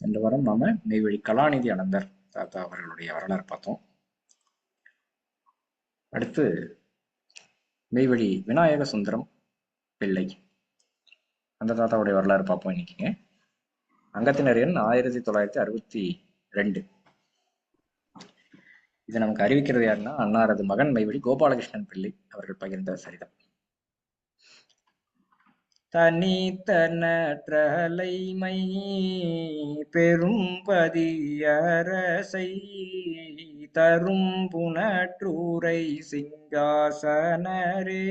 சென்ற வாரம் நாம மெய்வழி கலாநிதி அனந்தர் தாத்தா அவர்களுடைய வரலாறு பார்த்தோம். அடுத்து மெய்வழி விநாயக சுந்தரம் பிள்ளை. அந்த தாத்தாவுடைய வரலாறு பார்ப்போம் இன்னைக்குங்க. அங்கத்தினர் எண் ஆயிரத்தி தொள்ளாயிரத்தி அறுபத்தி ரெண்டு. இது நமக்கு அறிவிக்கிறது யாருன்னா அன்னாரது மகன் மெய்வழி கோபாலகிருஷ்ணன் பிள்ளை. அவர்கள் பகிர்ந்த சரிதான் தனித்தனற்றலைமை பெரும்பதியரசை தரும் புனற்றூரை சிங்காசனரே.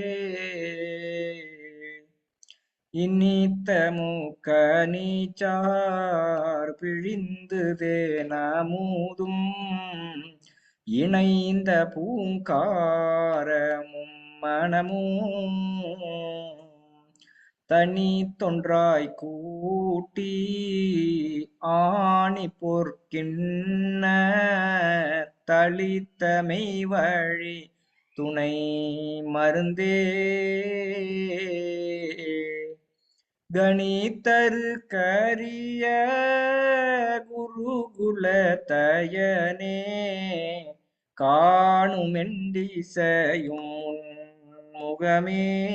இனித்த மூக்க நீச்சார் பிழிந்து தேனமுதும் இணைந்த பூங்காரமும் மனமும் தனி தொன்றாய் கூட்டி ஆணி பொற்கின்ன தளித்தமை வழி துணை மருந்தே. கணித்தரு கரிய குருகுல தயனே. காணுமெண்டிசையும் முகமே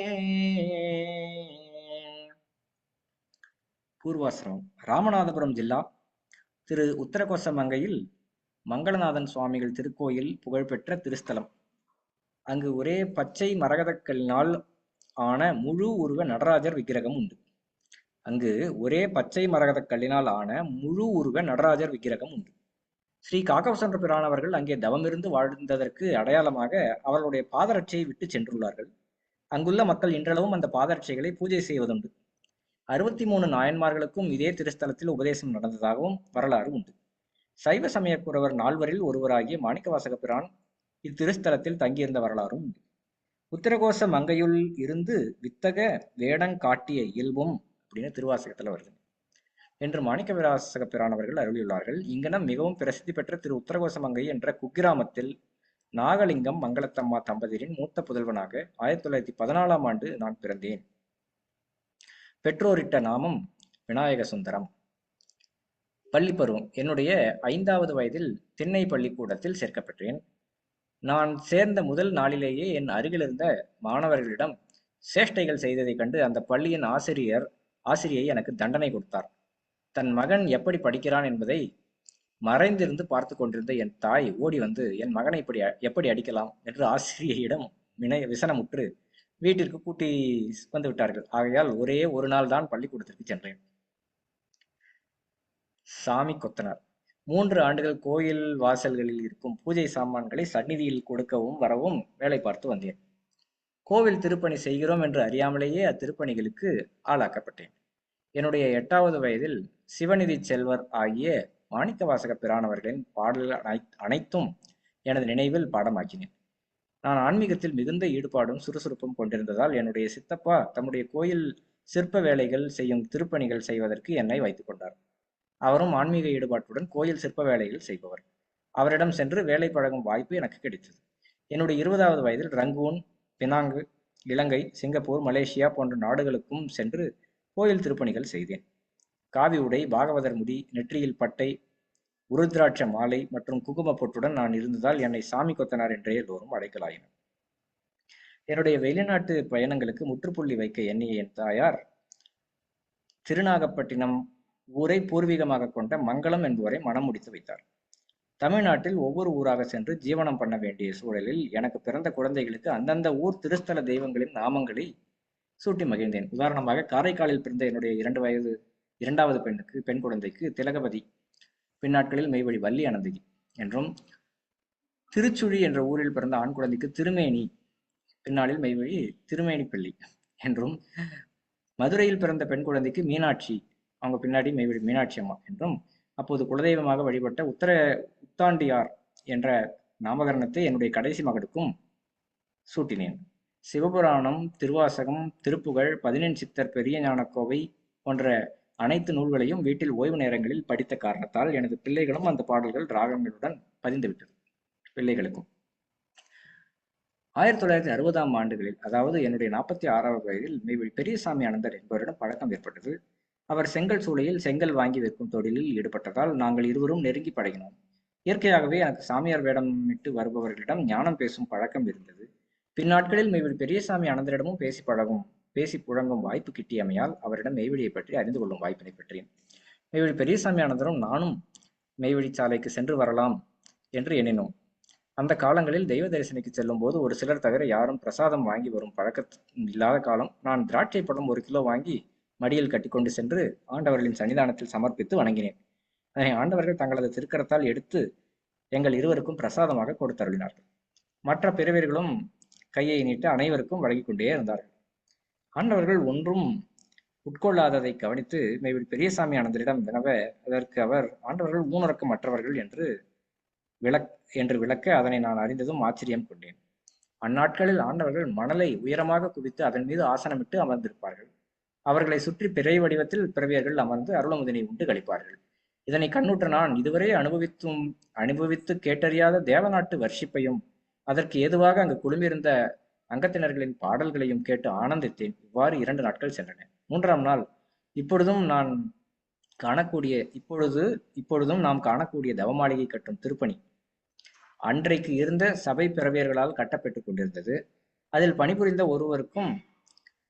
பூர்வாசிரமம் ராமநாதபுரம் ஜில்லா திரு உத்தரகோசமங்கையில் மங்களநாதன் சுவாமிகள் திருக்கோயில் புகழ்பெற்ற திருஸ்தலம். அங்கு ஒரே பச்சை மரகதக்கல்லினால் ஆன முழு உருவ நடராஜர் விக்கிரகம் உண்டு. அங்கு ஒரே பச்சை மரகதக்கல்லினால் ஆன முழு உருவ நடராஜர் விக்கிரகம் உண்டு. ஸ்ரீ காக்கவசன்ற பிரான் அவர்கள் அங்கே தவமிருந்து வாழ்ந்ததற்கு அடையாளமாக அவர்களுடைய பாதரட்சையை விட்டு சென்றுள்ளார்கள். அங்குள்ள மக்கள் இன்றளவும் அந்த பாதரட்சைகளை பூஜை செய்வதுண்டு. அறுபத்தி மூணு நாயன்மார்களுக்கும் இதே திருஸ்தலத்தில் உபதேசம் நடந்ததாகவும் வரலாறு உண்டு. சைவ சமயக்குறவர் நால்வரில் ஒருவராகிய மாணிக்கவாசக பிரான் இத்திருஸ்தலத்தில் தங்கியிருந்த வரலாறும் உண்டு. உத்தரகோச மங்கையுள் இருந்து வித்தக வேடங் காட்டிய இயல்பும் அப்படின்னு திருவாசகத்தில் வருது. என்று மாணிக்க விராசக பிரானவர்கள் அருளியுள்ளார்கள். இங்கனம் மிகவும் பிரசித்தி பெற்ற திரு உத்தரகோசமங்கை என்ற குக்கிராமத்தில் நாகலிங்கம் மங்களத்தம்மா தம்பதியரின் மூத்த புதல்வனாக ஆயிரத்தி தொள்ளாயிரத்தி பதினாலாம் ஆண்டு நான் பிறந்தேன். பெற்றோரிட்ட நாமம் விநாயக சுந்தரம். பள்ளிப்பருவம் என்னுடைய ஐந்தாவது வயதில் திண்ணை பள்ளிக்கூடத்தில் சேர்க்கப்பட்டேன் நான் சேர்ந்த முதல் நாளிலேயே என் அருகிலிருந்த மாணவர்களிடம் சேஷ்டைகள் செய்ததைக் கண்டு அந்த பள்ளியின் ஆசிரியர் ஆசிரியை எனக்கு தண்டனை கொடுத்தார். தன் மகன் எப்படி படிக்கிறான் என்பதை மறைந்திருந்து பார்த்து கொண்டிருந்த என் தாய் ஓடி வந்து என் மகனை இப்படி எப்படி அடிக்கலாம்? என்று ஆசிரியையிடம் வினை விசனமுற்று வீட்டிற்கு கூட்டி வந்து விட்டார்கள். ஆகையால் ஒரே ஒரு நாள் தான் பள்ளிக்கூடத்திற்கு சென்றேன். சாமி கொத்தனார். மூன்று ஆண்டுகள் கோயில் வாசல்களில் இருக்கும் பூஜை சாமான்களை சந்நிதியில் கொடுக்கவும் வரவும் வேலை பார்த்து வந்தேன். கோவில் திருப்பணி செய்கிறோம் என்று அறியாமலேயே அத்திருப்பணிகளுக்கு ஆளாக்கப்பட்டேன். என்னுடைய எட்டாவது வயதில் சிவநிதி செல்வர் ஆகிய மாணிக்கவாசக பிரானவர்களின் பாடல்கள் அனைத்தும் எனது நினைவில் பாடமாக்கினேன் நான் ஆன்மீகத்தில் மிகுந்த ஈடுபாடும் சுறுசுறுப்பும் கொண்டிருந்ததால் என்னுடைய சித்தப்பா தம்முடைய கோயில் சிற்ப வேலைகள் செய்யும் திருப்பணிகள் செய்வதற்கு என்னை வைத்துக் கொண்டார். அவரும் ஆன்மீக ஈடுபாட்டுடன் கோயில் சிற்ப வேலைகள் செய்பவர். அவரிடம் சென்று வேலை பழகும் வாய்ப்பு எனக்கு கிடைத்தது. என்னுடைய இருபதாவது வயதில் Rangoon Penang Ilangai Singapore Malaysia போன்ற நாடுகளுக்கும் சென்று கோயில் திருப்பணிகள் செய்தேன். காவி உடை பாகவதர் முடி நெற்றியில் பட்டை உருத்ராட்ச மாலை மற்றும் குங்கும பொட்டுடன் நான் இருந்ததால் என்னை சாமி கொத்தனார் என்றே எல்லோரும் அழைக்கலாயினர். என்னுடைய வெளிநாட்டு பயணங்களுக்கு முற்றுப்புள்ளி வைக்க எண்ணிய என் தாயார் திருநாகப்பட்டினம் ஊரை பூர்வீகமாக கொண்ட மங்களம் என்பவரை மனம் முடித்து வைத்தார். தமிழ்நாட்டில் ஒவ்வொரு ஊராக சென்று ஜீவனம் பண்ண வேண்டிய சூழலில் எனக்கு பிறந்த குழந்தைகளுக்கு அந்தந்த ஊர் திருஸ்தல தெய்வங்களின் நாமங்களை சூட்டி மகிழ்ந்தேன். உதாரணமாக காரைக்காலில் பிறந்த என்னுடைய இரண்டு வயது இரண்டாவது பெண்ணுக்கு பெண் குழந்தைக்கு திலகபதி பின்னாட்களில் மெய்வழி வள்ளி அனந்தகி என்றும் திருச்சுழி என்ற ஊரில் பிறந்த ஆண் குழந்தைக்கு திருமேனி பின்னாளில் மெய்வழி திருமேனி பிள்ளை என்றும் மதுரையில் பிறந்த பெண் குழந்தைக்கு மீனாட்சி அவங்க பின்னாடி மெய்வழி மீனாட்சி அம்மா என்றும் அப்போது குலதெய்வமாக வழிபட்ட உத்தர உத்தாண்டியார் என்ற நாமகரணத்தை என்னுடைய கடைசி மகனுக்கும் சூட்டினேன். சிவபுராணம் திருவாசகம் திருப்புகழ் பதினெண் சித்தர் பெரிய ஞானக்கோவை போன்ற அனைத்து நூல்களையும் வீட்டில் ஓய்வு நேரங்களில் படித்த காரணத்தால் எனது பிள்ளைகளும் அந்த பாடல்கள் ராகங்களுடன் பதிந்துவிட்டது பிள்ளைகளுக்கும். ஆயிரத்தி தொள்ளாயிரத்தி அறுபதாம் ஆண்டுகளில் அதாவது என்னுடைய நாற்பத்தி ஆறாவது வயதில் மெய்வழி பெரியசாமி அனந்தர் என்பவரிடம் பழக்கம் ஏற்பட்டது. அவர் செங்கல் சூளையில் செங்கல் வாங்கி விற்கும் தொழிலில் ஈடுபட்டதால் நாங்கள் இருவரும் நெருங்கி பழகினோம். இயற்கையாகவே எனக்கு சாமியார் வேடமிட்டு வருபவர்களிடம் ஞானம் பேசும் பழக்கம் இருந்தது. பின்னாட்களில் மெய்வழி பெரியசாமி அனந்தரிடமும் பேசி பழகும் பேசி புழங்கும் வாய்ப்பு கிட்டியமையால் அவரிடம் மெய்வெளியை பற்றி அறிந்து கொள்ளும் வாய்ப்பினை பெற்றேன். மெய்வெளி பெரியசாமி அனந்தரும் நானும் மெய்வெளி சாலைக்கு சென்று வரலாம் என்று எண்ணினோம். அந்த காலங்களில் தெய்வ தரிசனிக்கு செல்லும் போது ஒரு சிலர் தவிர யாரும் பிரசாதம் வாங்கி வரும் பழக்கம் இல்லாத காலம் நான் திராட்சை பழம் ஒரு கிலோ வாங்கி மடியில் கட்டிக்கொண்டு சென்று ஆண்டவர்களின் சன்னிதானத்தில் சமர்ப்பித்து வணங்கினேன். அதனை ஆண்டவர்கள் தங்களது திருக்கரத்தால் எடுத்து எங்கள் இருவருக்கும் பிரசாதமாக கொடுத்தருளினார்கள். மற்ற பிறவியர்களும் கையை நீட்டு அனைவருக்கும் வழங்கிக் கொண்டே இருந்தார்கள். ஆண்டவர்கள் ஒன்றும் உட்கொள்ளாததை கவனித்து மேவில் பெரியசாமி ஆனந்தரிடம் வினவ அதற்கு அவர் ஆண்டவர்கள் ஊனுறக்க மற்றவர்கள் என்று விளக் என்று விளக்க அதனை நான் அறிந்ததும் ஆச்சரியம் கொண்டேன். அந்நாட்களில் ஆண்டவர்கள் மணலை உயரமாக குவித்து அதன் மீது ஆசனமிட்டு அமர்ந்திருப்பார்கள். அவர்களை சுற்றி பிறை வடிவத்தில் பிறவியர்கள் அமர்ந்து அருளமுதனை உண்டு கழிப்பார்கள். இதனை கண்ணுற்ற நான் இதுவரை அனுபவித்தும் அனுபவித்து கேட்டறியாத தேவநாட்டு வர்ஷிப்பையும் அதற்கு ஏதுவாக அங்கு குழுமியிருந்த அங்கத்தினர்களின் பாடல்களையும் கேட்டு ஆனந்தித்தேன். இவ்வாறு இரண்டு நாட்கள் சென்றன. மூன்றாம் நாள் இப்பொழுதும் நான் காணக்கூடிய இப்பொழுது இப்பொழுதும் நாம் காணக்கூடிய தவமாளிகை கட்டும் திருப்பணி அன்றைக்கு இருந்த சபை பிறவியர்களால் கட்டப்பட்டு கொண்டிருந்தது. அதில் பணிபுரிந்த ஒருவருக்கும்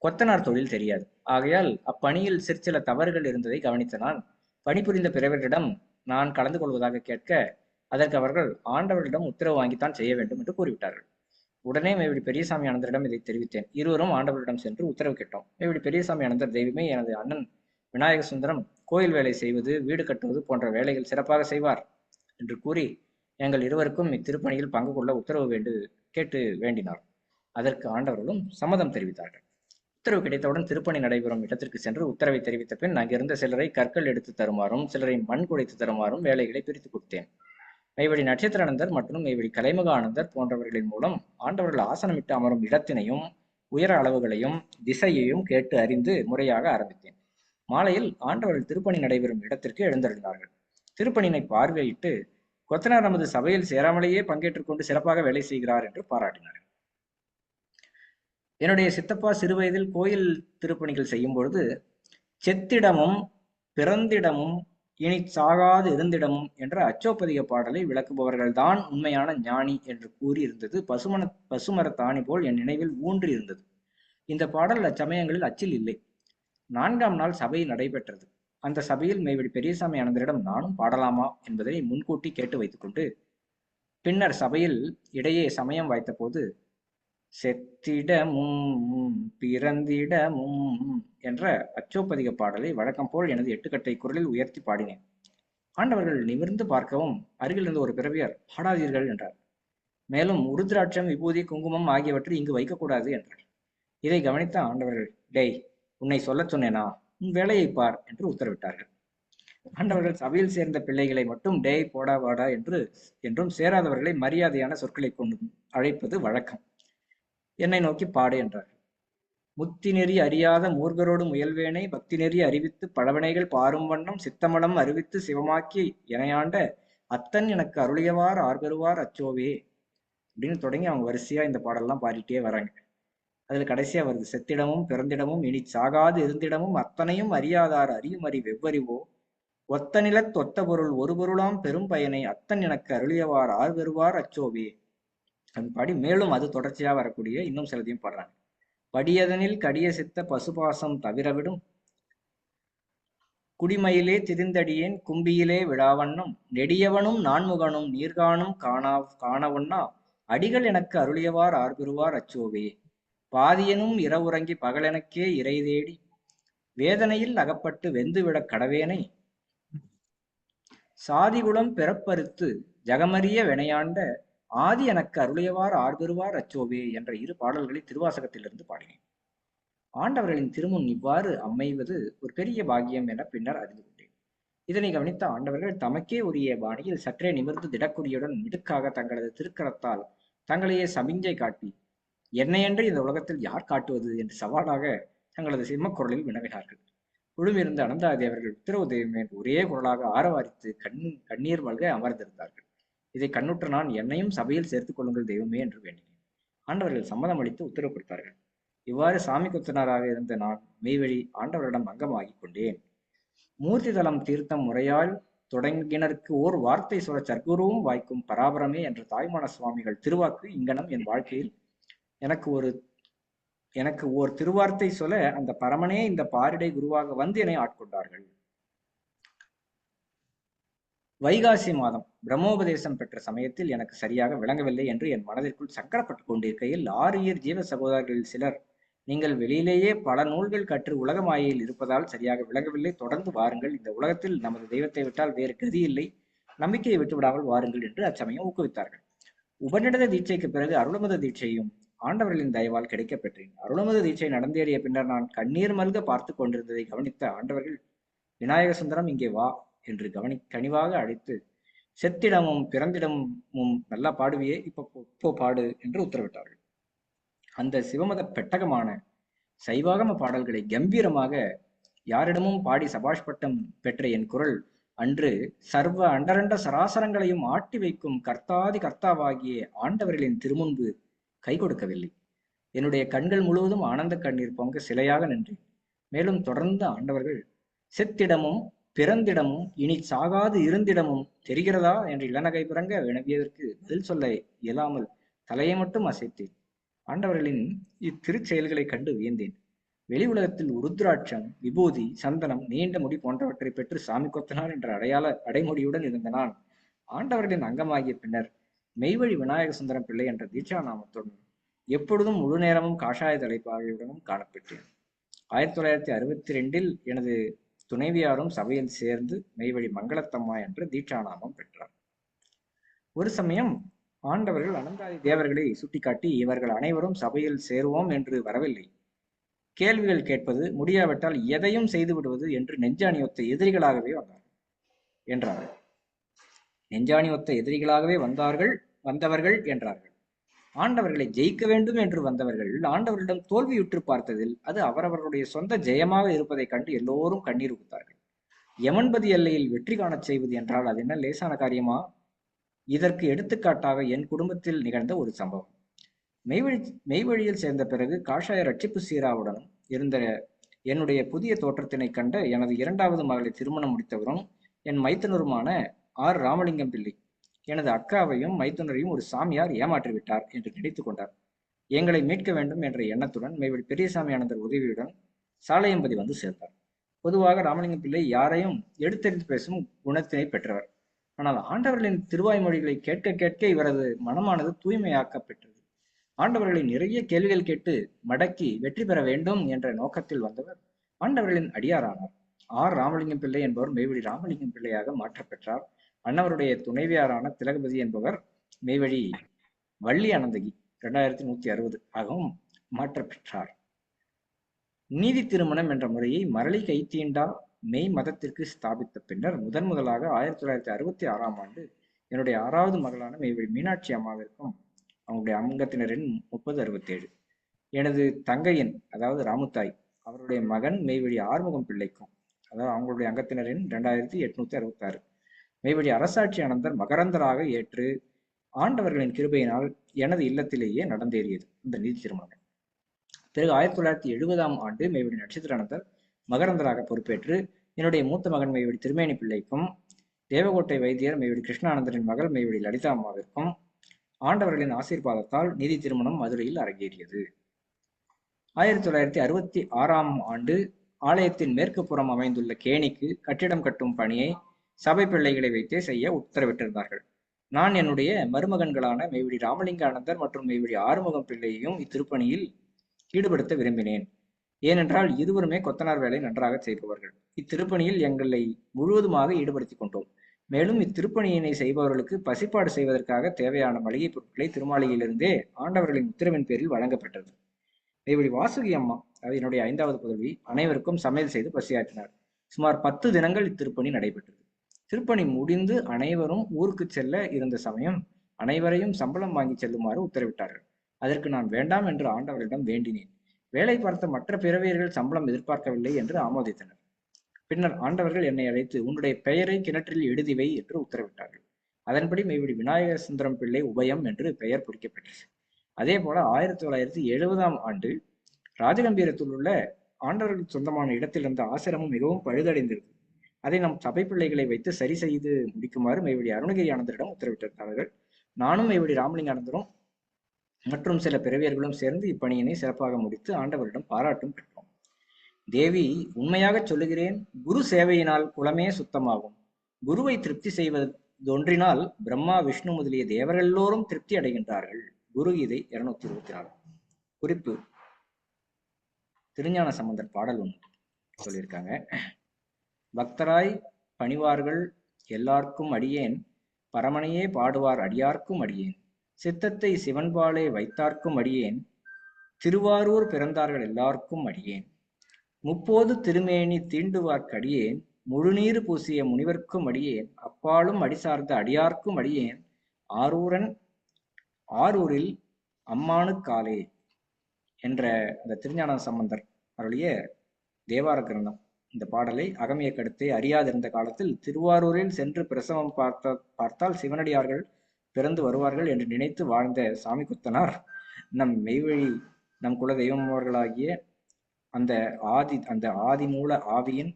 கொத்தனார் தொழில் தெரியாது. ஆகையால் அப்பணியில் சிற்சில தவறுகள் இருந்ததை கவனித்த நான் பணிபுரிந்த பிறவர்களிடம் நான் கலந்து கொள்வதாக கேட்க அதற்கு அவர்கள் ஆண்டவர்களிடம் உத்தரவு வாங்கித்தான் செய்ய வேண்டும் என்று கூறிவிட்டார்கள். உடனே மேவிடி பெரியசாமி அனந்தரிடம் இதை தெரிவித்தேன். இருவரும் ஆண்டவரிடம் சென்று உத்தரவு கேட்டோம். மேவிடி பெரியசாமி அனந்தர் தெய்வமே எனது அண்ணன் விநாயக சுந்தரம். கோயில் வேலை செய்வது வீடு கட்டுவது போன்ற வேலைகள் சிறப்பாக செய்வார் என்று கூறி எங்கள் இருவருக்கும் இத்திருப்பணியில் பங்கு கொள்ள உத்தரவு வேண்டு கேட்டு வேண்டினார். அதற்கு ஆண்டவர்களும் சம்மதம் தெரிவித்தார்கள். உத்தரவு கிடைத்தவுடன் திருப்பணி நடைபெறும் இடத்திற்கு சென்று உத்தரவை தெரிவித்த பின் அங்கிருந்த சிலரை கற்கள் எடுத்து தருமாறும் சிலரை மண் குடைத்து தருமாறும் வேலைகளை பிரித்து கொடுத்தேன். மெய்வழி நட்சத்திரானந்தர் மற்றும் மெய்வழி கலைமுகானந்தர் போன்றவர்களின் மூலம் ஆண்டவர்கள் ஆசனமிட்டு அமரும் இடத்தினையும் உயர அளவுகளையும் திசையையும் கேட்டு அறிந்து முறையாக ஆரம்பித்தேன். மாலையில் ஆண்டவர்கள் திருப்பணி நடைபெறும் இடத்திற்கு எழுந்தருளினார்கள். திருப்பணினை பார்வையிட்டு கொத்தனார் நமது சபையில் சேராமலேயே பங்கேற்றுக் கொண்டு சிறப்பாக வேலை செய்கிறார் என்று பாராட்டினார் என்னுடைய சித்தப்பா சிறுவயதில் கோயில் திருப்பணிகள் செய்யும் பொழுது செத்திடமும் பிறந்திடமும் இனி சாகாது இருந்திடமும் என்ற அச்சோப்பதிக பாடலை விளக்குபவர்கள்தான் உண்மையான ஞானி என்று கூறியிருந்தது. பசுமன பசுமரத்தாணி போல் என் நினைவில் ஊன்றி இருந்தது இந்த பாடல் அச்சமயங்களில் அச்சில் இல்லை. நான்காம் நாள் சபை நடைபெற்றது. அந்த சபையில் மேவடி பெரியசாமி ஆனந்தரிடம் நானும் பாடலாமா என்பதை முன்கூட்டி கேட்டு வைத்துக்கொண்டு பின்னர் சபையில் இடையே சமயம் வாய்த்த போது செத்திடமும் பிறந்திடமும் என்ற அச்சோப்பதிக பாடலை வழக்கம் போல் எனது எட்டுக்கட்டை குரலில் உயர்த்தி பாடினேன். ஆண்டவர்கள் நிமிர்ந்து பார்க்கவும் அருகில் இருந்த ஒரு பிறவியர் பாடாதீர்கள் என்றார். மேலும் உருத்ராட்சம் விபூதி குங்குமம் ஆகியவற்றை இங்கு வைக்கக்கூடாது என்றார். இதை கவனித்த ஆண்டவர்கள் டேய் உன்னை சொல்லச் சொன்னேனா? உன் வேலையை பார் என்று உத்தரவிட்டார்கள். ஆண்டவர்கள் சபையில் சேர்ந்த பிள்ளைகளை மட்டும் டேய் போடா வாடா என்று என்றும் சேராதவர்களை மரியாதையான சொற்களை கொண்டு அழைப்பது வழக்கம். என்னை நோக்கி பாடு என்றார். முத்தி நெறி அறியாத மூர்கரோடு முயல்வேனை பக்தி நெறி அறிவித்து பழவனைகள் பாரும் வண்ணம் சித்தமலம் அறிவித்து சிவமாக்கி இணையாண்ட அத்தன் எனக்கு அருளியவார் ஆர்கருவார் அச்சோவே. அப்படின்னு தொடங்கி அவங்க வரிசையா இந்த பாடல்லாம் பாடிட்டே வராங்க. அதுல கடைசியா வருது செத்திடமும் பிறந்திடமும் இனி சாகாது இருந்திடமும் அத்தனையும் அறியாதார் அறியும் அறி வெவ்வறிவோ? ஒத்த நிலத் தொத்த பொருள் ஒரு பொருளாம் பெரும் பயனை அத்தன் எனக்கு அருளியவார் ஆர் பெறுவார் அச்சோவே. அது பாடி மேலும் அது தொடர்ச்சியா வரக்கூடிய இன்னும் சிலதையும் பாடுறாங்க. படியதனில் கடிய சித்த பசுபாசம் தவிரவிடும். குடிமையிலே திரிந்தடியேன் கும்பியிலே விழாவண்ணம் நெடியவனும் நான்முகனும் நீர்காணும் காணா காணவண்ணா. அடிகள் எனக்கு அருளியவார் ஆர்பிருவார் அச்சோவே பாதியனும் இரவுறங்கி பகலெனக்கே இறை தேடி. வேதனையில் அகப்பட்டு வெந்துவிடக் கடவேனை. சாதிகுலம் பிறப்பறுத்து ஜகமறிய வினையாண்ட ஆதி எனக்கு அருளையவார் ஆர்பெறுவார் அச்சோவே என்ற இரு பாடல்களை திருவாசகத்திலிருந்து பாடினேன். ஆண்டவர்களின் திருமுன் இவ்வாறு அமைவது ஒரு பெரிய பாக்கியம் என பின்னர் அறிந்து கொண்டேன். இதனை கவனித்த ஆண்டவர்கள் தமக்கே உரிய பாணியில் சற்றே நிமிர்ந்து திடக்குறியுடன் மிடுக்காக தங்களது திருக்கரத்தால் தங்களையே சமிஞ்சை காட்டி என்னையன்றி இந்த உலகத்தில் யார் காட்டுவது? என்று சவாலாக தங்களது சிம்மக்குரலில் வினவினார்கள். குழுமிருந்த அனந்தாதி அவர்கள் உத்தரவு தெய்வம் என்று ஒரே குரலாக ஆரவாரித்து கண் கண்ணீர் மல்க அமர்ந்திருந்தார்கள். இதை கண்ணுற்ற நான் என்னையும் சபையில் சேர்த்துக் கொள்ளுங்கள் தெய்வமே என்று வேண்டினேன். ஆண்டவர்கள் சம்மதம் அளித்து உத்தரவு கொடுத்தார்கள். இவ்வாறு சாமி கொத்தனாராக இருந்த நான் மெய்வழி ஆண்டவரிடம் அங்கமாகி கொண்டேன். மூர்த்திதலம் தீர்த்தம் முறையால் தொடங்கினருக்கு ஓர் வார்த்தை சொல்ல சர்க்குருவும் வாய்க்கும் பராபரமே என்ற தாய்மான சுவாமிகள் திருவாக்கு இங்கனம் என் வாழ்க்கையில் எனக்கு ஒரு எனக்கு ஓர் திருவார்த்தை சொல்ல அந்த பரமனே இந்த பாரிடை குருவாக வந்து என்னை ஆட்கொண்டார்கள். வைகாசி மாதம் பிரம்மோபதேசம் பெற்ற சமயத்தில் எனக்கு சரியாக விளங்கவில்லை என்று என் மனதிற்குள் சக்கரப்பட்டு கொண்டிருக்கையில் ஆரியர் ஜீவ சகோதரர்களில் சிலர் நீங்கள் வெளியிலேயே பல நூல்கள் கற்று உலக மாயையில் இருப்பதால் சரியாக விளங்கவில்லை. தொடர்ந்து வாருங்கள். இந்த உலகத்தில் நமது தெய்வத்தை விட்டால் வேறு கதி இல்லை. நம்பிக்கையை விட்டுவிடாமல் வாருங்கள் என்று அச்சமயம் ஊக்குவித்தார்கள். உபநிடத தீட்சைக்கு பிறகு அருளமத தீட்சையும் ஆண்டவர்களின் தயவால் கிடைக்க பெற்றேன் அருளமத தீட்சை நடந்தேறிய பின்னர் நான் கண்ணீர் மல்க பார்த்து கொண்டிருந்ததை கவனித்த ஆண்டவர்கள் விநாயக சுந்தரம் இங்கே வா. என்று கவனி கனிவாக அழைத்து செத்திடமும் பிறந்திடமும் நல்லா பாடுவியே இப்போ இப்போ பாடு என்று உத்தரவிட்டார்கள். அந்த சிவமத பெட்டகமான சைவாகம பாடல்களை கம்பீரமாக யாரிடமும் பாடி சபாஷ் பட்டம் பெற்ற என் குரல் அன்று சர்வ அண்டரண்ட சராசரங்களையும் ஆட்டி வைக்கும் கர்த்தாதி கர்த்தாவாகிய ஆண்டவர்களின் திருமுன்பு கை கொடுக்கவில்லை. என்னுடைய கண்கள் முழுவதும் ஆனந்த கண்ணீர் பொங்க சிலையாக நின்றேன். மேலும் தொடர்ந்து ஆண்டவர்கள் செத்திடமும் பிறந்திடமும் இனி சாகாது இருந்திடமும் தெரிகிறதா என்று இளநகை பிறங்க வினவியதற்கு பதில் சொல்ல இயலாமல் தலையை மட்டும் அசைத்தேன். ஆண்டவர்களின் இத்திருச்செயல்களைக் கண்டு வியந்தேன். வெளி உலகத்தில் உருத்ராட்சம் விபூதி சந்தனம் நீண்ட முடி போன்றவற்றை பெற்று சாமி கொத்தனார் என்ற அடையாள அடைமொழியுடன் இருந்த நான் ஆண்டவர்களின் அங்கமாகிய பின்னர் மெய்வழி விநாயக சுந்தரம் பிள்ளை என்ற தீட்சா நாமத்துடன் எப்பொழுதும் முழு நேரமும் காஷாய தலைப்பாகையுடனும் காணப்பெற்றேன் ஆயிரத்தி தொள்ளாயிரத்தி அறுபத்தி ரெண்டில் எனது துணைவியாரும் சபையில் சேர்ந்து மெய்வழி மங்களத்தம்மா என்று தீட்சா நாமம் பெற்றார். ஒரு சமயம் ஆண்டவர்கள் அனந்தாதி தேவர்களை சுட்டிக்காட்டி இவர்கள் அனைவரும் சபையில் சேருவோம் என்று வரவில்லை. கேள்விகள் கேட்பது முடியாவிட்டால் எதையும் செய்து விடுவது என்று நெஞ்சாணி ஒத்த எதிரிகளாகவே வந்தார்கள் என்றார்கள். நெஞ்சாணி ஒத்த எதிரிகளாகவே வந்தார்கள் வந்தவர்கள் என்றார்கள். ஆண்டவர்களை ஜெயிக்க வேண்டும் என்று வந்தவர்கள் ஆண்டவரிடம் தோல்வியுற்று பார்த்ததில் அது அவரவர்களுடைய சொந்த ஜெயமாக இருப்பதைக் கண்டு எல்லோரும் கண்ணீர் ஊத்தார்கள். யமன்பதி எல்லையில் வெற்றி காணச் செய்வது என்றால் அது என்ன லேசான காரியமா? இதற்கு எடுத்துக்காட்டாக என் குடும்பத்தில் நிகழ்ந்த ஒரு சம்பவம். மெய்வழி மெய்வழியில் சேர்ந்த பிறகு காஷாய ரட்சிப்பு சீராவுடனும் இருந்த என்னுடைய புதிய தோற்றத்தினை கண்ட எனது இரண்டாவது மகளை திருமணம் முடித்தவரும் என் மைத்தனருமான ஆர் ராமலிங்கம் பிள்ளை. எனது அக்காவையும் மைத்துனரையும் ஒரு சாமியார் ஏமாற்றிவிட்டார் என்று நினைத்து கொண்டார். எங்களை மீட்க வேண்டும் என்ற எண்ணத்துடன் மெய்வழி பெரியசாமி ஆனந்தர் உதவியுடன் சாலையம்பதி வந்து சேர்ந்தார். பொதுவாக ராமலிங்க பிள்ளை யாரையும் எடுத்தெறிந்து பேசும் குணத்தினை பெற்றவர். ஆனால் ஆண்டவர்களின் திருவாய்மொழிகளை கேட்க கேட்க இவரது மனமானது தூய்மையாக்கப் பெற்றது ஆண்டவர்களை நிறைய கேள்விகள் கேட்டு மடக்கி வெற்றி பெற வேண்டும் என்ற நோக்கத்தில் வந்தவர் ஆண்டவர்களின் அடியாரானார். ஆர். ராமலிங்கம் பிள்ளை என்பவர் மெய்வழி ராமலிங்கம் பிள்ளையாக மாற்றப்பெற்றார். அன்னவருடைய துணைவியாரான திலகபதி என்பவர் மெய்வழி வள்ளி அனந்தகி இரண்டாயிரத்தி நூத்தி அறுபது ஆகவும் மாற்றப்பெற்றார் நீதி திருமணம் என்ற முறையை மரளி கைத்தீண்டா மெய் மதத்திற்கு ஸ்தாபித்த பின்னர் முதன் முதலாக ஆயிரத்தி தொள்ளாயிரத்தி அறுபத்தி ஆறாம் ஆண்டு என்னுடைய ஆறாவது மகளான மெய்வழி மீனாட்சி அம்மாவிற்கும் அவங்களுடைய அங்கத்தினரின் முப்பது அறுபத்தேழு. எனது தங்கையின் அதாவது ராமுத்தாய் அவருடைய மகன் மெய்வழி ஆறுமுகம் பிள்ளைக்கும் அதாவது அவங்களுடைய அங்கத்தினரின் ரெண்டாயிரத்தி எட்நூத்தி அறுபத்தாறு மெய்வழி அரசாட்சி அனந்தர் மகரந்தராக ஏற்று ஆண்டவர்களின் கிருபையினால் எனது இல்லத்திலேயே நடந்தேறியது. இந்த நீதி திருமணம். பிறகு ஆயிரத்தி தொள்ளாயிரத்தி எழுபதாம் ஆண்டு மெய்வழி நட்சத்திரானந்தர் மகரந்தராக பொறுப்பேற்று என்னுடைய மூத்த மகன் மெய்வழி திருமேனி பிள்ளைக்கும் தேவகோட்டை வைத்தியர் மெய்வழி கிருஷ்ணானந்தரின் மகள் மெய்வழி லலிதா அம்மாவிற்கும் ஆண்டவர்களின் ஆசீர்வாதத்தால் நிதி திருமணம் மதுரையில் அரங்கேறியது. ஆயிரத்தி தொள்ளாயிரத்தி அறுபத்தி ஆறாம் ஆண்டு ஆலயத்தின் மேற்கு புறம் அமைந்துள்ள கேணிக்கு கட்டிடம் கட்டும் பணியை சபை பிள்ளைகளை வைத்தே செய்ய உத்தரவிட்டிருந்தார்கள். நான் என்னுடைய மருமகன்களான மெய்விடி ராமலிங்கானந்தர் மற்றும் மெய்விடி ஆறுமுகம் பிள்ளையையும் இத்திருப்பணியில் ஈடுபடுத்த விரும்பினேன். ஏனென்றால் இருவருமே கொத்தனார் வேலை நன்றாக செய்பவர்கள். இத்திருப்பணியில் எங்களை முழுவதுமாக ஈடுபடுத்திக் கொண்டோம். மேலும் இத்திருப்பணியினை செய்பவர்களுக்கு பசிப்பாடு செய்வதற்காக தேவையான மளிகை பொருட்களை திருமாளிகையிலிருந்தே ஆண்டவர்களின் உத்தரவின் பேரில் வழங்கப்பட்டது. மெய்விடி வாசுகி அம்மா அதாவது என்னுடைய ஐந்தாவது புதல்வி அனைவருக்கும் சமையல் செய்து பசியாற்றினார். சுமார் பத்து தினங்கள் இத்திருப்பணி நடைபெற்றது. திருப்பணி முடிந்து அனைவரும் ஊருக்கு செல்ல இருந்த சமயம் அனைவரையும் சம்பளம் வாங்கி செல்லுமாறு உத்தரவிட்டார்கள். அதற்கு நான் வேண்டாம் என்று ஆண்டவரிடம் வேண்டினேன். வேலை பார்த்த மற்ற பிறவியர்கள் சம்பளம் எதிர்பார்க்கவில்லை என்று ஆமோதித்தனர். பின்னர் ஆண்டவர்கள் என்னை அழைத்து உன்னுடைய பெயரை கிணற்றில் எழுதி வை என்று உத்தரவிட்டார்கள். அதன்படி மேபடி விநாயகர் சுந்தரம் பிள்ளை உபயம் என்று பெயர் பொறிக்கப்பட்டது. அதே போல ஆயிரத்தி தொள்ளாயிரத்தி எழுபதாம் ஆண்டு ராஜகம்பீரத்தில் உள்ள ஆண்டவர்களுக்கு சொந்தமான இடத்தில் இருந்த ஆசிரமம் மிகவும் பழுதடைந்திருந்தது. அதை நம் சபை பிள்ளைகளை வைத்து சரி செய்து முடிக்குமாறு மெய்வழி அருணகிரி ஆனந்தரிடம் உத்தரவிட்டிருக்கிறார்கள். நானும் மெய்வழி ராமலிங்க ஆனந்தரும் மற்றும் சில பிறவியர்களும் சேர்ந்து இப்பணியினை சிறப்பாக முடித்து ஆண்டவரிடம் பாராட்டும் பெற்றோம். தேவி உண்மையாகச் சொல்லுகிறேன் குரு சேவையினால் குலமே சுத்தமாகும். குருவை திருப்தி செய்வதொன்றினால் பிரம்மா விஷ்ணு முதலிய தேவர்கள் எல்லோரும் திருப்தி அடைகின்றார்கள். குரு கீதை இருநூத்தி இருபத்தி நாலு. குறிப்பு. திருஞான சம்பந்தர் பாடல் ஒன்று சொல்லியிருக்காங்க. பக்தராய் பணிவார்கள் எல்லார்க்கும் அடியேன். பரமனையே பாடுவார் அடியார்க்கும் அடியேன். சித்தத்தை சிவன்பாலே வைத்தார்க்கும் அடியேன். திருவாரூர் பிறந்தார்கள் எல்லாருக்கும் அடியேன். முப்போது திருமேனி தீண்டுவார்க்கடியேன் முழுநீர் பூசிய முனிவர்க்கும் அடியேன். அப்பாலும் அடிசார்ந்த அடியார்க்கும் அடியேன். ஆரூரன் ஆரூரில் அம்மானுக்காலே என்ற அந்த திருஞான சம்பந்தர் அவருடைய தேவார கிரந்தம். இந்த பாடலை அகமிய கடுத்தை அறியாதிருந்த காலத்தில் திருவாரூரில் சென்று பிரசவம் பார்த்த பார்த்தால் சிவனடியார்கள் பிறந்து வருவார்கள் என்று நினைத்து வாழ்ந்த சாமி குத்தனார். நம் மெய்வழி நம் குல தெய்வமவர்களாகிய அந்த ஆதி அந்த ஆதி மூல ஆவியின்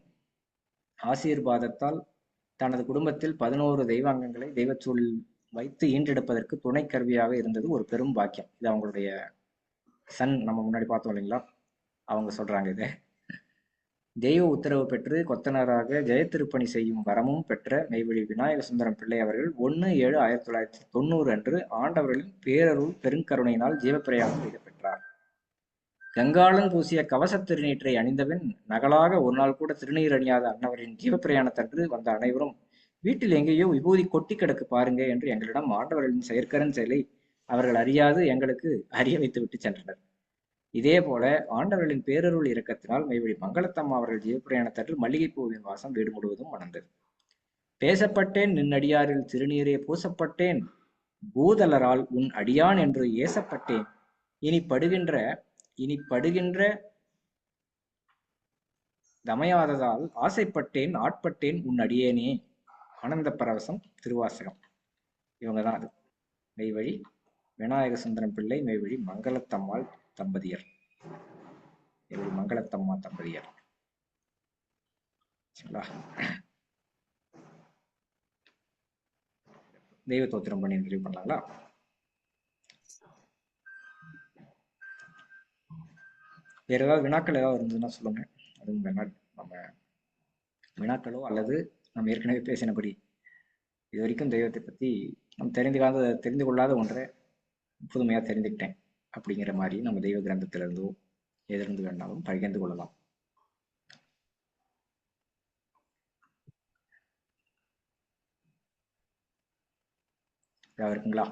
ஆசீர்வாதத்தால் தனது குடும்பத்தில் பதினோரு தெய்வாங்கங்களை தெய்வச்சூழல் வைத்து ஈன்றெடுப்பதற்கு துணை கருவியாக இருந்தது ஒரு பெரும் பாக்கியம். இது அவங்களுடைய சன் நம்ம முன்னாடி பார்த்தோம் இல்லைங்களா? அவங்க சொல்றாங்க இதை. தெய்வ உத்தரவு பெற்று கொத்தனராக ஜெயத்திருப்பணி செய்யும் வரமும் பெற்ற மெய்வழி விநாயக சுந்தரம் பிள்ளை அவர்கள் ஒன்று ஏழு ஆயிரத்தி தொள்ளாயிரத்தி தொண்ணூறு அன்று ஆண்டவர்களின் பேரருள் பெருங்கருணையினால் ஜீவப்பிரயாணம் செய்து பெற்றார். கங்காளன் பூசிய கவசத் திருநீற்றை அணிந்தவன் நகலாக ஒரு நாள் கூட திருநீர் அணியாத அன்னவரின் ஜீவப்பிரயாணத்தன்று வந்த அனைவரும் வீட்டில் எங்கேயோ விபூதி கொட்டி கிடக்கு பாருங்க என்று எங்களிடம் ஆண்டவர்களின் செயற்கரன் செயலை அவர்கள் அறியாது எங்களுக்கு அறிய வைத்து விட்டு சென்றனர். இதே போல ஆண்டவர்களின் பேரருள் இறக்கத்தினால் மைவழி மங்களத்தம்மா அவர்கள் ஜீவப்பிரயாணத்தன்று மல்லிகைப்பூவின் வாசம் வீடு முழுவதும் மணந்தது. பேசப்பட்டேன் நின் அடியாரில் திருநீரே பூசப்பட்டேன் பூதலரால் உன் அடியான் என்று ஏசப்பட்டேன். இனி படுகின்ற இனி படுகின்ற தமையாததால் ஆசைப்பட்டேன் ஆட்பட்டேன் உன் அடியேனே. ஆனந்த பரவசம் திருவாசகம். இவங்க தான் அது. மெய்வழி விநாயக சுந்தரம் பிள்ளை மெய்வழி மங்களத்தம்மாள் தம்பதியர். மெய்வழி மங்களத்தம்மா தம்பதியர். சரிங்களா தெய்வ தோத்திரம் பண்ணி நிறைவு பண்ணலாங்களா? வேற ஏதாவது வினாக்கள் ஏதாவது இருந்ததுன்னா சொல்லுங்க. அதுவும் வேணா நம்ம வினாக்களோ அல்லது நம்ம ஏற்கனவே பேசினபடி இது வரைக்கும் தெய்வத்தை பத்தி நம்ம தெரிந்துக்காத தெரிந்து கொள்ளாத ஒன்றை புதுமையா தெரிந்துக்கிட்டேன் அப்படிங்கிற மாதிரி நம்ம தெய்வ கிரந்தத்துல இருந்தோ எதிர்ந்து வேணாலும் பகிர்ந்து கொள்ளலாம். இருக்குங்களா?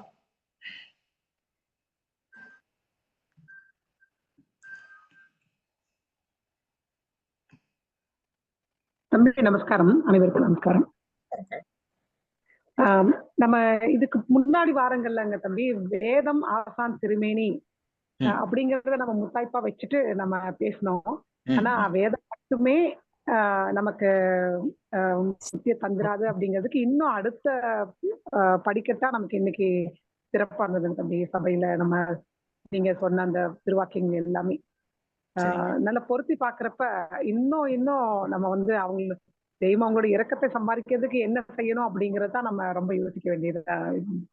தம்பி நமஸ்காரம். அனைவருக்கும் நமஸ்காரம். நம்ம இதுக்கு முன்னாடி வாரங்கள்லங்க தம்பி வேதம் ஆசான் திருமேனி அப்படிங்கறத நம்ம முத்தாய்ப்பா வச்சுட்டு நம்ம பேசினோம். ஆனா வேதம் மட்டுமே நமக்கு ஆஹ், முக்தியை தந்துராது அப்படிங்கிறதுக்கு இன்னும் அடுத்த படிக்கட்டா நமக்கு இன்னைக்கு சிறப்பா இருந்ததுங்க தம்பி சபையில நம்ம நீங்க சொன்ன அந்த திருவாக்கியங்கள் எல்லாமே. ஆஹ், நல்லா பொருத்தி பாக்குறப்ப இன்னும் இன்னும் நம்ம வந்து அவங்க தெய்வம் அவங்களோட இறக்கத்தை சம்பாதிக்கிறதுக்கு என்ன செய்யணும் அப்படிங்கறத நம்ம ரொம்ப யோசிக்க வேண்டியது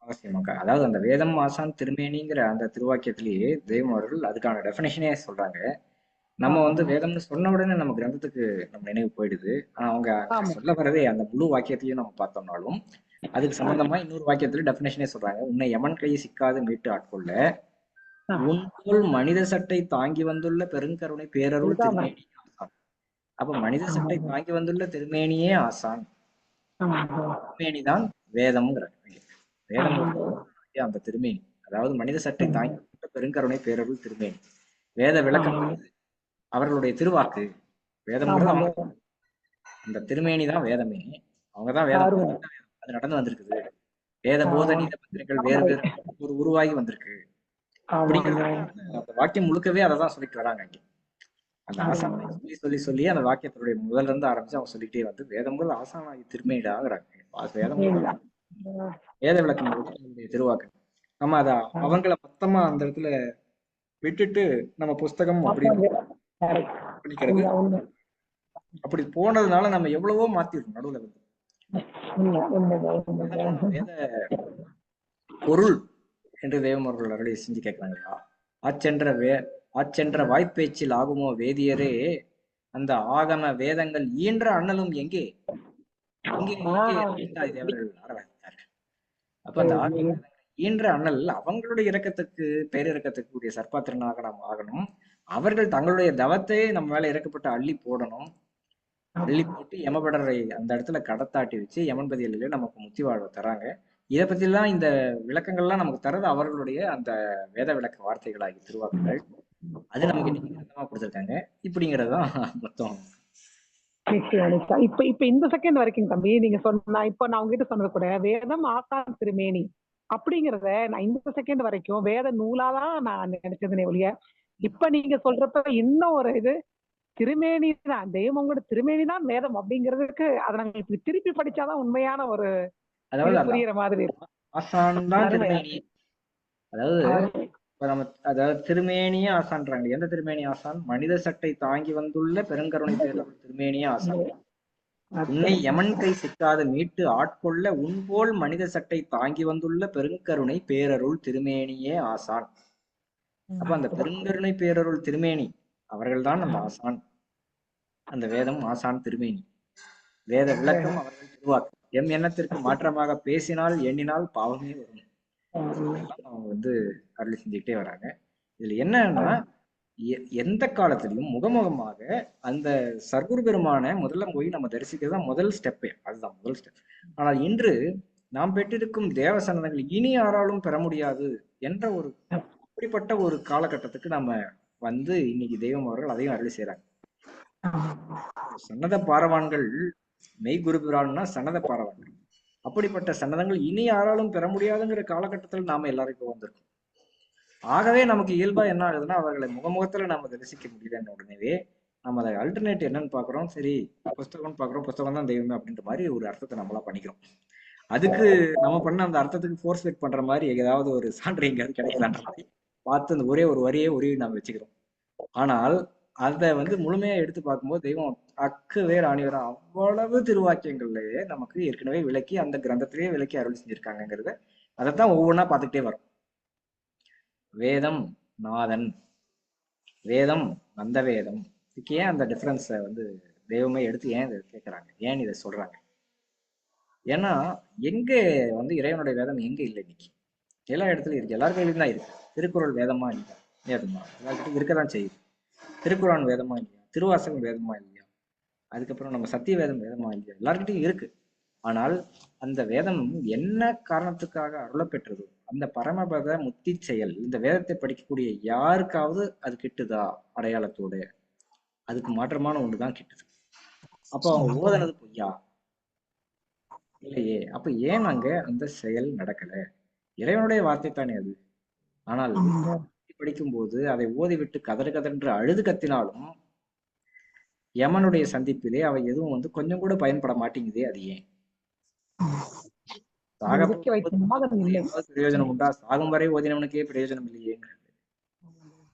அவசியமாக்கா அதாவது அந்த வேதம் ஆசான் திருமேனிங்கிற அந்த திருவாக்கியத்திலேயே தெய்வம் அவர்கள் அதுக்கான டெஃபினேஷனே சொல்றாங்க. நம்ம வந்து வேதம்னு சொன்ன உடனே நம்ம கிரந்தத்துக்கு நம்ம நினைவு போயிடுது. ஆனா அவங்க. சொல்ல வரதே அந்த முழு வாக்கியத்தையும் நம்ம பார்த்தோம்னாலும் அதுக்கு சம்பந்தமா இன்னொரு வாக்கியத்துல டெஃபினேஷனே சொல்றாங்க. உன்னை எமன் கையை சிக்காது மீட்டு ஆட்கொள்ள. ஆ. உன் போல் மனித சட்டை தாங்கி வந்துள்ள பெருங்கருணை பேரருள் திருமேனி. அப்ப மனித சட்டை தாங்கி வந்துள்ள திருமேனியே ஆசான். திருமேனி தான் வேதம்ங்கிறாங்க வேதம் அந்த திருமேனி. அதாவது மனித சட்டை தாங்கி பெருங்கருணை பேரருள் திருமேனி. வேத விளக்கம் அவர்களுடைய திருவாக்கு அவங்க அந்த திருமேனி தான். வேதமே. அவங்கதான் வேதம். அது நடந்து வந்திருக்குது. வேத போதனீத பத்திரிகள் வேறு வேறு ஒரு உருவாகி வந்திருக்கு. அப்படிங்கிறது அந்த வாக்கியம் முழுக்கவே அதை தான் சொல்லிட்டு வராங்க இங்க. அந்த ஆமா. ஆசானை சொல்லி சொல்லி சொல்லி அந்த வாக்கியத்தினுடைய முதல்ல இருந்து ஆரம்பிச்சு அவங்க சொல்லிட்டே வந்து வேதம்ங்கிறது ஆசானாகி திருமேடாகிறாங்க. வேதம் வேத விளக்கம் திருவாக்கு. நம்ம அத அவங்கள மொத்தமா அந்த இடத்துல விட்டுட்டு நம்ம புஸ்தகம் அப்படின்னு அப்படி போனதுனால நம்ம எவ்வளவோ மாத்திருக்கோம் நடுவுல வந்து. பொருள் என்று தெய்வம் அவர்கள் அருளை செஞ்சு கேட்கிறாங்க ஆச்சென்ற வே ஆச்சென்ற வாய்ப்பேச்சில் ஆகுமோ வேதியரே? அந்த ஆகம வேதங்கள் ஈன்ற அண்ணலும் எங்கே? அப்ப அந்த ஈன்ற அண்ணல் அவங்களுடைய இறக்கத்துக்கு பேரிறக்கத்துக்கு கூடிய சர்ப்பாத்திரனாக நாம் ஆகணும். அவர்கள் தங்களுடைய தவத்தை நம்ம மேல இறக்கப்பட்டு அள்ளி போடணும். அள்ளி போட்டு யமபடரை அந்த இடத்துல கடத்தாட்டி வச்சு யமன் பதியில நமக்கு முத்தி வாழ்வு தராங்க. இதை பத்திலாம் இந்த விளக்கங்கள்லாம் நமக்கு தரது அவர்களுடைய அந்த வேத விளக்க வார்த்தைகளாகி திருவாக்குகள் அது நமக்கு கொடுத்துருக்காங்க. இப்படிங்கிறதுதான் மொத்தம். இப்ப இப்ப இந்த செகண்ட் வரைக்கும் தம்பி நீங்க சொன்னா இப்ப நான் உங்ககிட்ட சொன்னது கூட வேதம் ஆசான் திருமேனி அப்படிங்கறத நான் இந்த செகண்ட் வரைக்கும் வேத நூலாதான் நான் நினைச்சதுனே ஒழிய இப்ப நீங்க சொல்றப்ப இன்னும் ஒரு இது திருமேனி தான் தெய்வம் உங்களோட திருமேனி தான் வேதம் அப்படிங்கிறதுக்கு அதை நாங்க இப்படி திருப்பி படிச்சாதான் உண்மையான ஒரு புரியுற மாதிரி அதாவது இப்ப நம்ம அதாவது திருமேனியே ஆசான்றாங்க. எந்த திருமேனி ஆசான்? மனித சட்டை தாங்கி வந்துள்ள பெருங்கருணை பேரவர் திருமேனியே ஆசான். உன்னை யமன் கை சிக்காது மீட்டு ஆட்கொள்ள உன்போல் மனித சட்டை தாங்கி வந்துள்ள பெருங்கருணை பேரருள் திருமேனியே ஆசான். அப்ப அந்த பெருங்கருணை பேரருள் திருமேனி அவர்கள்தான் அந்த ஆசான். அந்த வேதம் ஆசான் திருமேனி. வேத விளக்கம் அவர்கள் திருவாக்கு எம் எண்ணத்திற்கு மாற்றமாக பேசினால் எண்ணினால் பாவமே வரும். அவங்க வந்து அருளி செஞ்சுக்கிட்டே வராங்க. இதுல என்னன்னா எந்த காலத்திலையும் முகமுகமாக அந்த சர்க்குரு பெருமான முதல்ல போய் நம்ம தரிசிக்கிறது தான் முதல் ஸ்டெப்பே அதுதான் முதல் ஸ்டெப் ஆனால் இன்று நாம் பெற்றிருக்கும் தேவ சன்னதங்கள் இனி யாராலும் பெற முடியாது என்ற ஒரு அப்படிப்பட்ட ஒரு காலகட்டத்துக்கு நம்ம வந்து இன்னைக்கு தெய்வம் அவர்கள் அதையும் அருளி செய்றாங்க. சன்னத பாரவான்கள் மெய் பிரான்னா சன்னத பாரவான்கள். அப்படிப்பட்ட சன்னதங்கள் இனி யாராலும் பெற முடியாதுங்கிற காலகட்டத்தில் நாம எல்லாரும் இப்போ வந்திருக்கோம். ஆகவே நமக்கு இயல்பா என்ன ஆகுதுன்னா அவர்களை முகமுகத்துல நாம தரிசிக்க முடியலன்னு உடனேவே நம்ம அதை அல்டர்னேட் என்னன்னு பாக்குறோம் சரி புஸ்தகம்னு பாக்குறோம் புஸ்தகம் தான் தெய்வமே அப்படின்ற மாதிரி ஒரு அர்த்தத்தை நம்மளா பண்ணிக்கிறோம். அதுக்கு நம்ம பண்ண அந்த அர்த்தத்துக்கு ஃபோர்ஸ் ஃபிட் பண்ற மாதிரி ஏதாவது ஒரு சான்று எங்கேயாவது கிடைக்கலான்ற மாதிரி பார்த்து அந்த ஒரே ஒரு வரியே ஒரு நம்ம வச்சுக்கிறோம். ஆனால் அதை வந்து முழுமையா எடுத்து பார்க்கும்போது தெய்வம் அக்கு வேர் அவ்வளவு திருவாக்கியங்கள்லயே நமக்கு ஏற்கனவே விளக்கி அந்த கிரந்தத்திலேயே விளக்கி அருள் செஞ்சிருக்காங்கிறத அதைத்தான் ஒவ்வொன்றா பார்த்துக்கிட்டே வரும். வேதம் நாதன். வேதம் அந்த வேதம். இதுக்கு ஏன் அந்த டிஃப்ரென்ஸை வந்து தெய்வமே எடுத்து ஏன் இதை கேட்குறாங்க? ஏன் இதை சொல்றாங்க? ஏன்னா எங்க வந்து இறைவனுடைய வேதம் எங்க இல்லை இன்னைக்கு? எல்லா இடத்துலயும் இருக்கு. எல்லார் கையிலும் தான் இருக்கு. திருக்குறள் வேதமா இல்லையா? வேதமா. எல்லாருக்கிட்டும் இருக்கதான் செய்யுது. திருக்குறான் வேதமா இல்லையா? திருவாசகம் வேதமா இல்லையா? அதுக்கப்புறம் நம்ம சத்திய வேதம் வேதமா இல்லையா எல்லார்கிட்டயும் இருக்கு. ஆனால் அந்த வேதம் என்ன காரணத்துக்காக அருளப்பெற்றது? அந்த பரமபத முத்தி செயல் இந்த வேதத்தை படிக்கக்கூடிய யாருக்காவது அது கிட்டுதா அடையாளத்தோடு? அதுக்கு மாற்றமான ஒண்ணுதான் கிட்டுது. அப்போ அவங்க ஓதனது பொய்யா? இல்லையே. அப்ப ஏன் அங்க அந்த செயல் நடக்கல? இறைவனுடைய வார்த்தை தானே அது. ஆனால் படிக்கும்போது அதை ஓதிவிட்டு கதறு கதன்று அழுது கத்தினாலும் யமனுடைய சந்திப்பிலே அவ எதுவும் வந்து கொஞ்சம் கூட பயன்பட மாட்டேங்குதே அது ஏன்? பிரயோஜனம் உண்டா? சாகும் வரை ஓதினவனுக்கே பிரயோஜனம் இல்லையேங்கிறது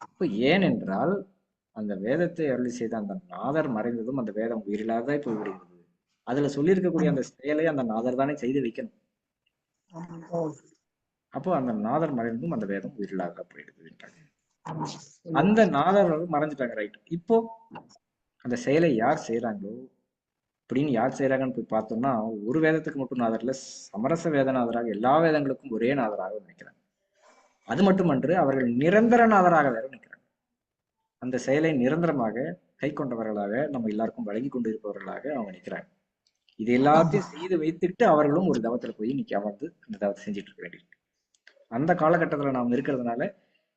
அப்ப ஏனென்றால் அந்த வேதத்தை அருளி செய்த அந்த நாதர் மறைந்ததும் அந்த வேதம் உயிரில்லாத போய்விடுகிறது. அதுல சொல்லியிருக்கக்கூடிய அந்த செயலை அந்த நாதர் தானே செய்து வைக்கணும். அப்போ அந்த நாதர் மறைந்ததும் அந்த வேதம் உயிரில்லாத போயிடுதுன்றாங்க அந்த நாதர் மறைஞ்சிட்டாங்க ரைட் இப்போ அந்த செயலை யார் செய்யறாங்களோ அப்படின்னு யார் செய்யறாங்கன்னு போய் பார்த்தோம்னா ஒரு வேதத்துக்கு மட்டும் நாதர்ல சமரச வேதநாதராக எல்லா வேதங்களுக்கும் ஒரே நாதராக நினைக்கிறாங்க. அது மட்டுமன்று அவர்கள் நிரந்தர நாதராக வேற நிற்கிறாங்க அந்த செயலை நிரந்தரமாக கை கொண்டவர்களாக நம்ம எல்லாருக்கும் வழங்கி கொண்டு இருப்பவர்களாக அவங்க நிற்கிறாங்க இது எல்லாத்தையும் செய்து வைத்துட்டு அவர்களும் ஒரு தவத்துல போய் இன்னைக்கு அமர்ந்து அந்த தவத்தை செஞ்சுட்டு இருக்க வேண்டியிருக்கு. அந்த காலகட்டத்துல நாம் இருக்கிறதுனால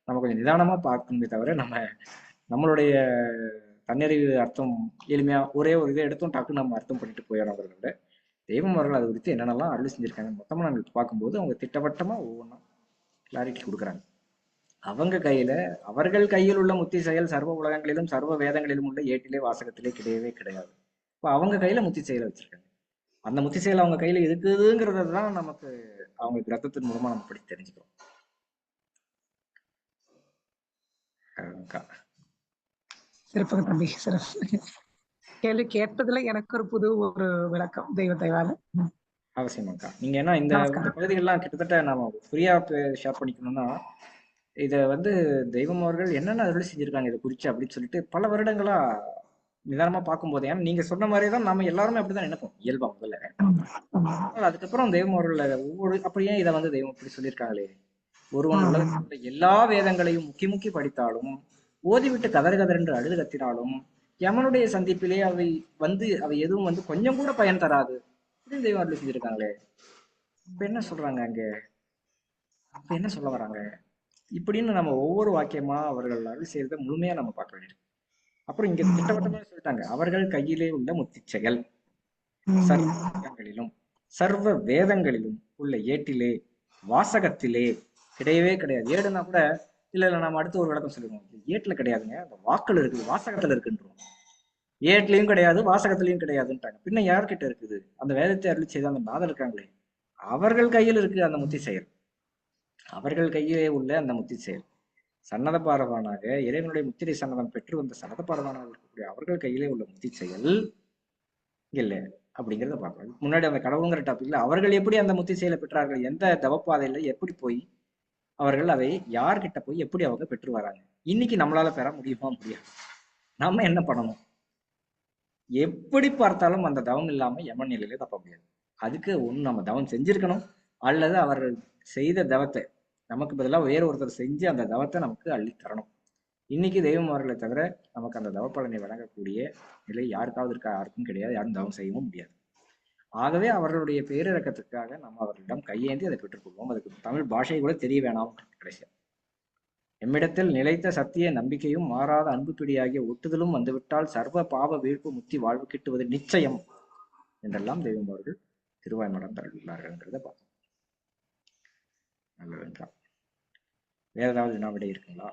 நம்ம கொஞ்சம் நிதானமா பார்க்கணுமே தவிர நம்ம நம்மளுடைய தன்னறிவு அர்த்தம் எளிமையா ஒரே ஒரு இதை எடுத்தும் டக்குன்னு நம்ம அர்த்தம் பண்ணிட்டு போயிடறவர்களை விட. தெய்வம் அவர்கள் அதை குறித்து என்னென்னலாம் அருள் செஞ்சிருக்காங்க மொத்தமாக நம்ம பார்க்கும்போது அவங்க திட்டவட்டமாக ஒவ்வொன்றும் கிளாரிட்டி கொடுக்குறாங்க. அவங்க கையில அவர்கள் கையில் உள்ள முத்தி செயல் சர்வ உலகங்களிலும் சர்வ வேதங்களிலும் உள்ள ஏட்டிலே வாசகத்திலே கிடையவே கிடையாது. இப்போ அவங்க கையில முத்தி செயலை வச்சிருக்காங்க. அந்த முத்தி செயல் அவங்க கையில இருக்குதுங்கிறத தான் நமக்கு அவங்க கிரத்தத்தின் மூலமா நம்ம படி தெரிஞ்சுக்கிறோம். அக்கா சிறப்புங்க தம்பி சிறப்பு. கேள்வி கேட்டதுல எனக்கு ஒரு புது ஒரு விளக்கம் தெய்வ தெய்வால. அவசியமாக்கா நீங்க ஏன்னா இந்த பகுதிகள்லாம் கிட்டத்தட்ட நாம ஃப்ரீயா ஷேர் பண்ணிக்கணும்னா இத வந்து தெய்வம் அவர்கள் என்னென்ன அருள் செஞ்சிருக்காங்க இதை குறிச்சு அப்படின்னு சொல்லிட்டு பல வருடங்களா நிதானமா பார்க்கும்போது ஏன்னா நீங்க சொன்ன மாதிரி தான் நம்ம எல்லாருமே அப்படிதான் நினைப்போம் இயல்பா முதல்ல. அதுக்கப்புறம் தெய்வம் அவர்கள் ஒவ்வொரு அப்படியே இதை வந்து தெய்வம் இப்படி சொல்லியிருக்காங்களே? ஒருவன் எல்லா வேதங்களையும் முக்கி முக்கி படித்தாலும் ஓதிவிட்டு கதறு கதறென்று அழுது கத்தினாலும் யமனுடைய சந்திப்பிலே அவை வந்து அவை எதுவும் வந்து கொஞ்சம் கூட பயன் தராது. இப்படின்னு தெய்வம் அருள் செஞ்சிருக்காங்களே. இப்ப என்ன சொல்றாங்க அங்க? அப்ப என்ன சொல்ல வராங்க? இப்படின்னு நம்ம ஒவ்வொரு வாக்கியமா அவர்கள் அருள் செய்யறதை முழுமையா நம்ம பார்க்க வேண்டியது. அப்புறம் இங்க திட்டவட்டமா சொல்லிட்டாங்க. அவர்கள் கையிலே உள்ள முத்திச் செயல் சர்வ வேதங்களிலும் சர்வ வேதங்களிலும் உள்ள ஏட்டிலே வாசகத்திலே கிடையவே கிடையாது. ஏடுனா கூட இல்ல இல்ல நம்ம அடுத்து ஒரு விளக்கம் சொல்லுவோம் ஏட்ல கிடையாதுங்க. அந்த வாக்கள் இருக்குது வாசகத்துல இருக்குன்றோம். ஏட்லயும் கிடையாது வாசகத்திலயும் கிடையாதுன்ட்டாங்க பின்ன யார்கிட்ட இருக்குது? அந்த வேதத்தை அருளி செய்த அந்த நாதர் இருக்காங்களே. அவர்கள் கையில் இருக்கு அந்த முத்தி செயல். அவர்கள் கையிலே உள்ள அந்த முத்தி செயல். சன்னத பாரவானாக இறைவனுடைய முத்திரை சன்னதம் பெற்று வந்த சன்னத பாரவானாக இருக்கக்கூடிய அவர்கள் கையிலே உள்ள முத்தி செயல் இல்லை அப்படிங்கிறத பார்க்கலாம் முன்னாடி அந்த கடவுளுங்கிற டாபிக்ல அவர்கள் எப்படி அந்த முத்தி செயலை பெற்றார்கள்? எந்த தவப்பாதையில எப்படி போய் அவர்கள் அதை யார்கிட்ட போய் எப்படி அவங்க பெற்று வராங்க இன்னைக்கு நம்மளால பெற முடியுமா முடியாது. நம்ம என்ன பண்ணணும்? எப்படி பார்த்தாலும் அந்த தவம் இல்லாம எமன் நிலையில தப்ப முடியாது. அதுக்கு ஒன்று நம்ம தவம் செஞ்சிருக்கணும். அல்லது அவர்கள் செய்த தவத்தை நமக்கு பதிலாக வேற ஒருத்தர் செஞ்சு அந்த தவத்தை நமக்கு அள்ளி தரணும். இன்னைக்கு தெய்வம் அவர்களை தவிர நமக்கு அந்த தவப்பலனை வழங்கக்கூடிய நிலை யாருக்காவது இருக்கா? யாருக்கும் கிடையாது. யாரும் தவம் செய்யவும் முடியாது. ஆகவே அவர்களுடைய பேரிறக்கத்துக்காக நம்ம அவர்களிடம் கையேந்தி அதை பெற்றுக்கொள்வோம். அதுக்கு தமிழ் பாஷை கூட தெரிய வேணாம் கடைசியா. எம்மிடத்தில் நிலைத்த சத்திய நம்பிக்கையும் மாறாத அன்பு பிடியாகிய ஒட்டுதலும் வந்துவிட்டால் சர்வ பாவ வீழ்ப்பு முத்தி வாழ்வு கிட்டுவது நிச்சயம் என்றெல்லாம் தெய்வம் அவர்கள் திருவாய்மடம் தருகிறார்கள்ங்கிறத பார்த்தோம். நல்லதுன்றா வேற ஏதாவது வினாவிட இருக்குங்களா?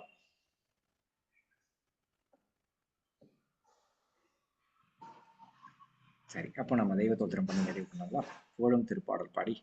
சரி அப்போ நம்ம தெய்வ தோத்திரம் பண்ணி நிறைவு பண்ணலாம். ஓழும் திருப்பாடல் பாடி.